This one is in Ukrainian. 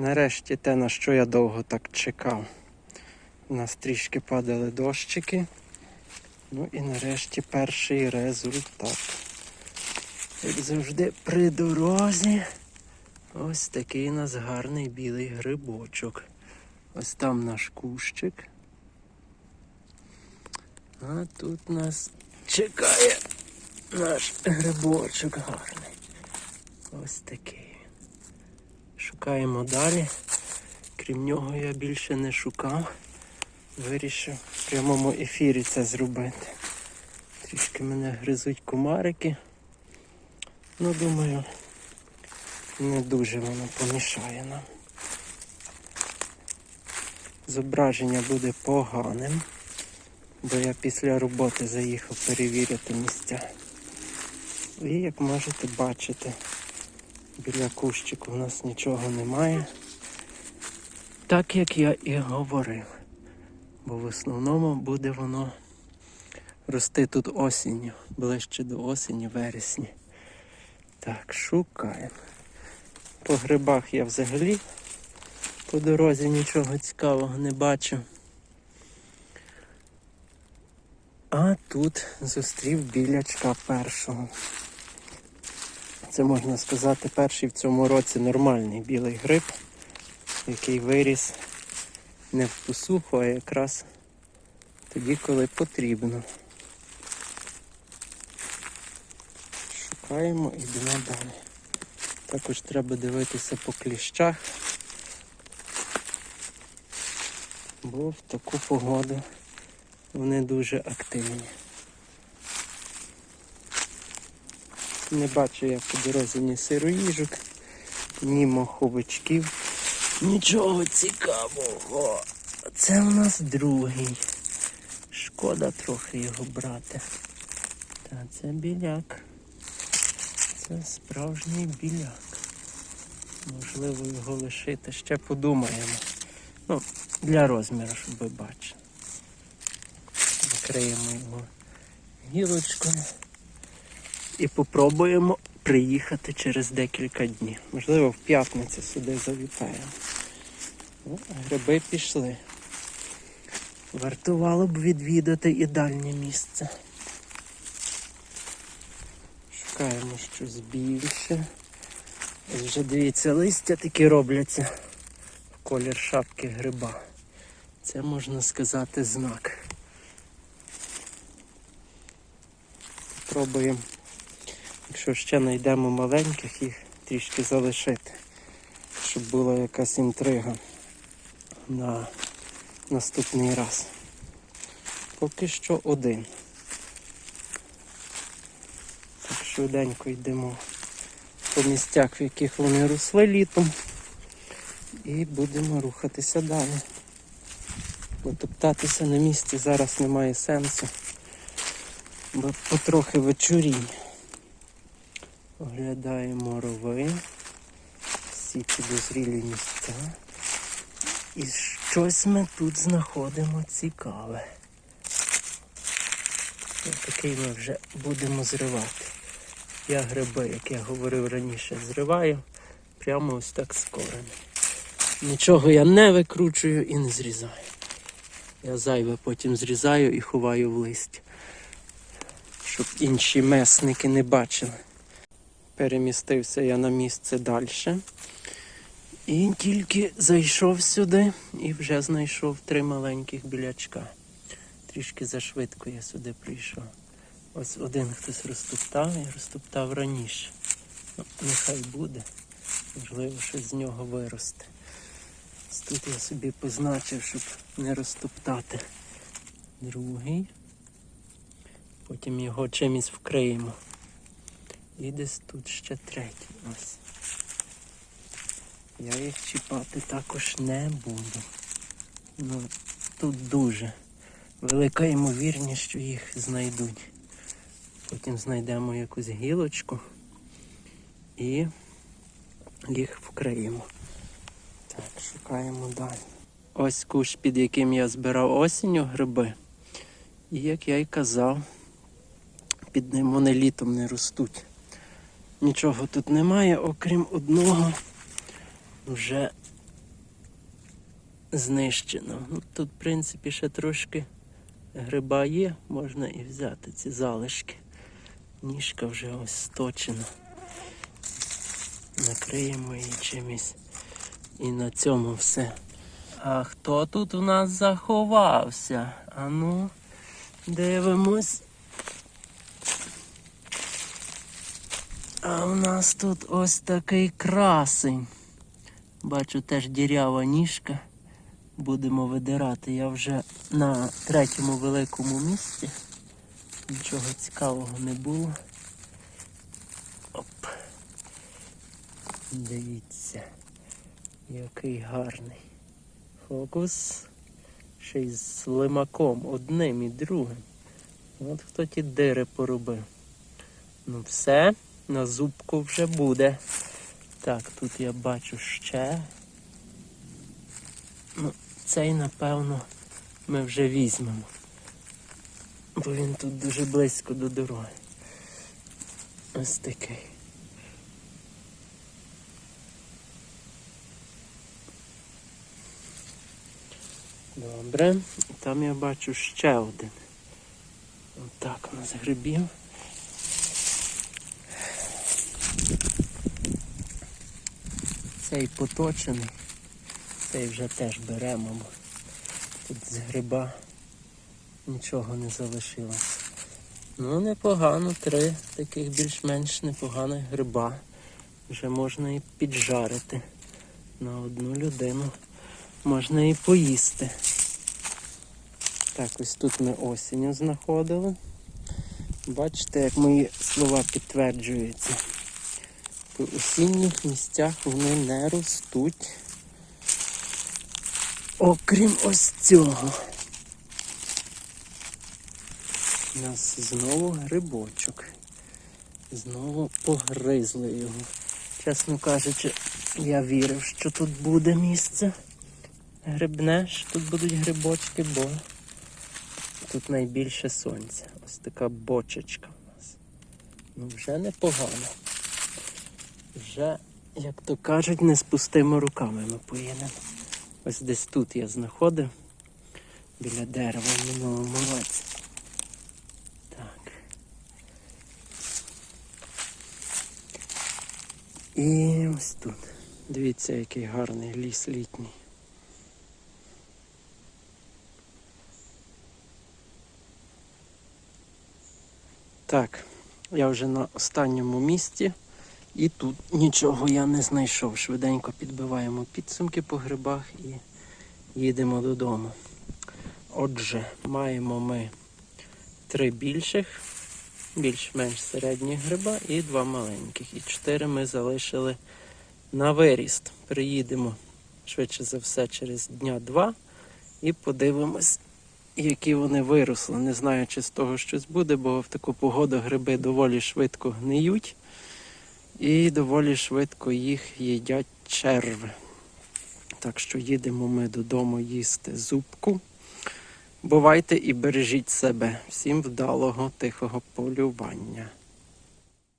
Нарешті те, на що я довго так чекав. У нас трішки падали дощики. Ну і нарешті перший результат. Як завжди, при дорозі ось такий у нас гарний білий грибочок. Ось там наш кущик. А тут нас чекає наш грибочок гарний. Ось такий. Шукаємо далі. Крім нього я більше не шукав. Вирішив в прямому ефірі це зробити. Трішки мене гризуть комарики. Ну, думаю, не дуже воно помішає нам. Зображення буде поганим, бо я після роботи заїхав перевірити місця. І як можете бачити, біля кущику у нас нічого немає. Так як я і говорив. Бо в основному буде воно рости тут осінню, ближче до осені, вересні. Так, шукаємо. По грибах я взагалі по дорозі нічого цікавого не бачу. А тут зустрів білячка першого. Це можна сказати перший в цьому році нормальний білий гриб, який виріс не в посуху, а якраз тоді, коли потрібно. Шукаємо і йдемо далі. Також треба дивитися по кліщах, бо в таку погоду вони дуже активні. Не бачу я по дорозі ні сироїжок, ні моховичків. Нічого цікавого. Це у нас другий. Шкода трохи його брати. Та це біляк. Це справжній біляк. Можливо його лишити. Ще подумаємо. Ну, для розміру, щоб ви бачили. Закриємо його гілочкою. І попробуємо приїхати через декілька днів. Можливо, в п'ятницю сюди завітаємо. Гриби пішли. Вартувало б відвідати і дальнє місце. Шукаємо щось більше. Ось вже дивіться, листя такі робляться в колір шапки гриба. Це можна сказати знак. Пробуємо, якщо ще знайдемо маленьких, їх трішки залишити, щоб була якась інтрига на наступний раз. Поки що один. Так швиденько йдемо по місцях, в яких вони росли літом. І будемо рухатися далі. Потоптатися на місці зараз немає сенсу, бо потрохи вечорінь. Оглядаємо рови, всі підозрілі місця. І щось ми тут знаходимо цікаве. Ось Такий ми вже будемо зривати. Я гриби, як я говорив раніше, зриваю прямо ось так з коренем. Нічого я не викручую і не зрізаю. Я зайве потім зрізаю і ховаю в лист, щоб інші месники не бачили. Перемістився я на місце далі. І тільки зайшов сюди і вже знайшов три маленьких білячка. Трішки зашвидко я сюди прийшов. Ось один хтось розтоптав і розтоптав раніше. Ну, нехай буде. Можливо, щось з нього виросте. Ось Тут я собі позначив, щоб не розтоптати. Другий. Потім його чимось вкриємо. І десь тут ще третій. Ось. Я їх чіпати також не буду. Ну, тут дуже велика ймовірність, що їх знайдуть. Потім знайдемо якусь гілочку і їх вкриємо. Так, шукаємо далі. Ось кущ, під яким я збирав осінню гриби. І як я й казав, під ним вони літом не ростуть. Нічого тут немає, окрім одного вже знищено. Ну, тут, в принципі, ще трошки гриба є, можна і взяти ці залишки. Ніжка вже ось сточена. Накриємо її чимось. І на цьому все. А хто тут у нас заховався? Ану, дивимось. А у нас тут ось такий красень. Бачу теж дірява ніжка. Будемо видирати. Я вже на третьому великому місці. Нічого цікавого не було. Оп. Дивіться, який гарний. Фокус. Ще й з лимаком, одним і другим. От хто ті дири поробив. Ну все, на зубку вже буде. Так, тут я бачу ще. Ну, цей, напевно, ми вже візьмемо. Бо він тут дуже близько до дороги. Ось такий. Добре. Там я бачу ще один. Отак у нас грибів. Цей поточений. Цей вже теж беремо, тут з гриба нічого не залишилось. Ну, непогано, три таких більш-менш непоганих гриба. Вже можна і піджарити на одну людину. Можна і поїсти. Так, ось тут ми осінню знаходили. Бачите, як мої слова підтверджуються. В осінніх місцях вони не ростуть. Окрім ось цього. У нас знову грибочок. Знову погризли його. Чесно кажучи, я вірив, що тут буде місце грибне, що тут будуть грибочки, бо тут найбільше сонця. Ось така бочечка у нас. Ну вже непогано. Вже, як то кажуть, не з пустими руками ми поїдемо. Ось десь тут я знаходив біля дерева минулому році. Так. І ось тут. Дивіться, який гарний ліс літній. Так, я вже на останньому місці. І тут нічого я не знайшов. Швиденько підбиваємо підсумки по грибах і їдемо додому. Отже, маємо ми три більших, більш-менш середніх гриба і два маленьких. І чотири ми залишили на виріст. Приїдемо швидше за все через дня два і подивимось, які вони виросли. Не знаю, чи з того щось буде, бо в таку погоду гриби доволі швидко гниють. І доволі швидко їх їдять черви. Так що їдемо ми додому їсти зубку. Бувайте і бережіть себе. Всім вдалого, тихого полювання.